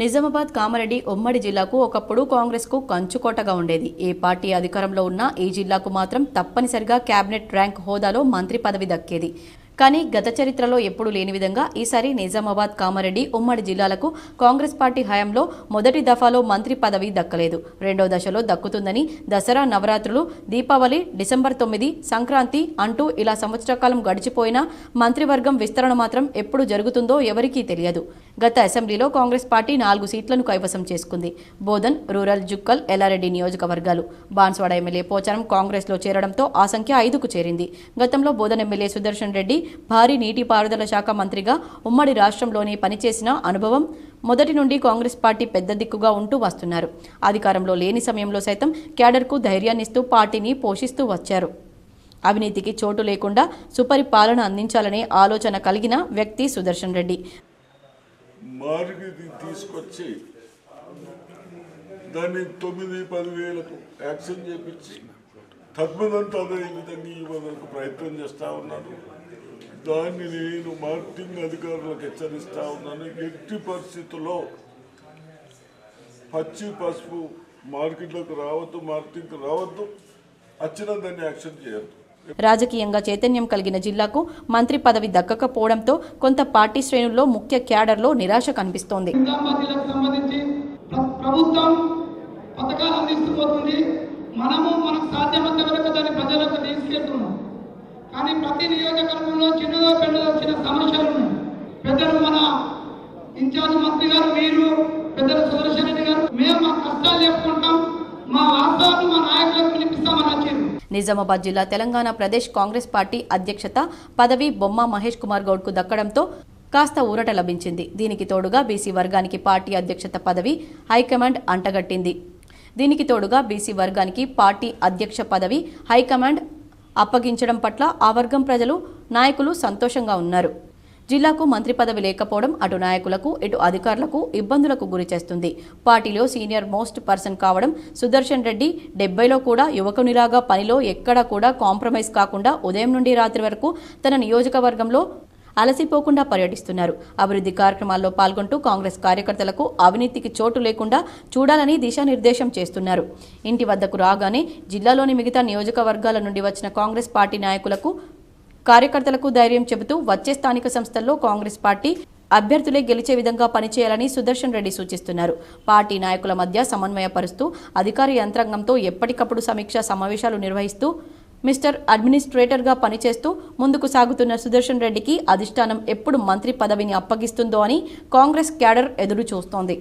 నిజామాబాద్ కామారెడ్డి ఉమ్మడి జిల్లాకు ఒకప్పుడు కాంగ్రెస్కు కంచుకోటగా ఉండేది. ఏ పార్టీ అధికారంలో ఉన్నా ఈ జిల్లాకు మాత్రం తప్పనిసరిగా కేబినెట్ ర్యాంక్ హోదాలో మంత్రి పదవి దక్కేది. కానీ గత చరిత్రలో ఎప్పుడూ లేని విధంగా ఈసారి నిజామాబాద్ కామారెడ్డి ఉమ్మడి జిల్లాలకు కాంగ్రెస్ పార్టీ హయాంలో మొదటి దఫాలో మంత్రి పదవి దక్కలేదు. రెండో దశలో దక్కుతుందని దసరా నవరాత్రులు దీపావళి డిసెంబర్ తొమ్మిది సంక్రాంతి అంటూ ఇలా సంవత్సర కాలం గడిచిపోయినా మంత్రివర్గం విస్తరణ మాత్రం ఎప్పుడు జరుగుతుందో ఎవరికీ తెలియదు. గత అసెంబ్లీలో కాంగ్రెస్ పార్టీ నాలుగు సీట్లను కైవసం చేసుకుంది. బోధన్ రూరల్ జుక్కల్ ఎల్లారెడ్డి నియోజకవర్గాలు. బాన్స్వాడ ఎమ్మెల్యే పోచారం కాంగ్రెస్లో చేరడంతో ఆ సంఖ్య ఐదుకు చేరింది. గతంలో బోధన్ ఎమ్మెల్యే సుదర్శన్ రెడ్డి భారీ నీటిపారుదల శాఖ మంత్రిగా ఉమ్మడి రాష్ట్రంలోనే పనిచేసిన అనుభవం మొదటి నుండి కాంగ్రెస్ పార్టీ పెద్ద దిక్కుగా ఉంటూ వస్తున్నారు. అధికారంలో లేని సమయంలో సైతం క్యాడర్కు ధైర్యాన్నిస్తూ పార్టీని పోషిస్తూ వచ్చారు. అవినీతికి చోటు లేకుండా సుపరిపాలన అందించాలనే ఆలోచన కలిగిన వ్యక్తి సుదర్శన్ రెడ్డి. తీసుకొచ్చి దాన్ని తొమ్మిది పదివేలకు యాక్షన్ చేపించి తగ్గుదంతా అదే విధంగా ఇవ్వడానికి ప్రయత్నం చేస్తూ ఉన్నాను దాన్ని నేను మార్కెటింగ్ అధికారులకు హెచ్చరిస్తా ఉన్నాను. ఎట్టి పరిస్థితుల్లో పచ్చి పసుపు మార్కెట్లోకి రావద్దు మార్కెటింగ్కి రావద్దు వచ్చిన దాన్ని యాక్షన్ చేయొద్దు. రాజకీయంగా చైతన్యం కలిగిన జిల్లాకు మంత్రి పదవి దక్కకపోవడంతో కొంత పార్టీ శ్రేణుల్లో ముఖ్య క్యాడర్లో నిరాశ కనిపిస్తోంది. ప్రభుత్వం పథకాలు అందిస్తూ పోతుంది. మనము మనకు సాధ్యమంత వరకు కానీ ప్రతి నియోజకవర్గంలో చిన్నదో పెద్దదో చిన్న సమస్యలు ఉన్నాయి పెద్దలు మన ఇన్ఛార్జ్ మంత్రి గారు మీరు పెద్దలు సుదర్శన్ రెడ్డి గారు మేము మా కష్టాలు చెప్పుకుంటాం మా వాస్తవాలు మా నాయకులకు పిలిపిస్తామని వచ్చారు నిజామాబాద్ జిల్లా తెలంగాణ ప్రదేశ్ కాంగ్రెస్ పార్టీ అధ్యక్షత పదవి బొమ్మ మహేష్ కుమార్ గౌడ్కు దక్కడంతో కాస్త ఊరట లభించింది. దీనికి తోడుగా బీసీ వర్గానికి పార్టీ అధ్యక్షత పదవి హైకమాండ్ అంటగట్టింది. దీనికి తోడుగా బీసీ వర్గానికి పార్టీ అధ్యక్ష పదవి హైకమాండ్ అప్పగించడం పట్ల ఆ వర్గం ప్రజలు నాయకులు సంతోషంగా ఉన్నారు. జిల్లాకు మంత్రి పదవి లేకపోవడం అటు నాయకులకు ఇటు అధికారులకు ఇబ్బందులకు గురి చేస్తుంది. పార్టీలో సీనియర్ మోస్ట్ పర్సన్ కావడం సుదర్శన్ రెడ్డి డెబ్బైలో కూడా యువకునిలాగా పనిలో ఎక్కడా కూడా కాంప్రమైజ్ కాకుండా ఉదయం నుండి రాత్రి వరకు తన నియోజకవర్గంలో అలసిపోకుండా పర్యటిస్తున్నారు. అభివృద్ధి కార్యక్రమాల్లో పాల్గొంటూ కాంగ్రెస్ కార్యకర్తలకు అవినీతికి చోటు లేకుండా చూడాలని దిశానిర్దేశం చేస్తున్నారు. ఇంటి వద్దకు రాగానే జిల్లాలోని మిగతా నియోజకవర్గాల నుండి వచ్చిన కాంగ్రెస్ పార్టీ నాయకులకు కార్యకర్తలకు ధైర్యం చెబుతూ వచ్చే స్థానిక సంస్థల్లో కాంగ్రెస్ పార్టీ అభ్యర్థులే గెలిచే విధంగా పనిచేయాలని సుదర్శన్ రెడ్డి సూచిస్తున్నారు. పార్టీ నాయకుల మధ్య సమన్వయపరుస్తూ అధికార యంత్రాంగంతో ఎప్పటికప్పుడు సమీక్షా సమావేశాలు నిర్వహిస్తూ మిస్టర్ అడ్మినిస్ట్రేటర్గా పనిచేస్తూ ముందుకు సాగుతున్న సుదర్శన్ రెడ్డికి అధిష్టానం ఎప్పుడు మంత్రి పదవిని అప్పగిస్తుందో అని కాంగ్రెస్ క్యాడర్ ఎదురు చూస్తోంది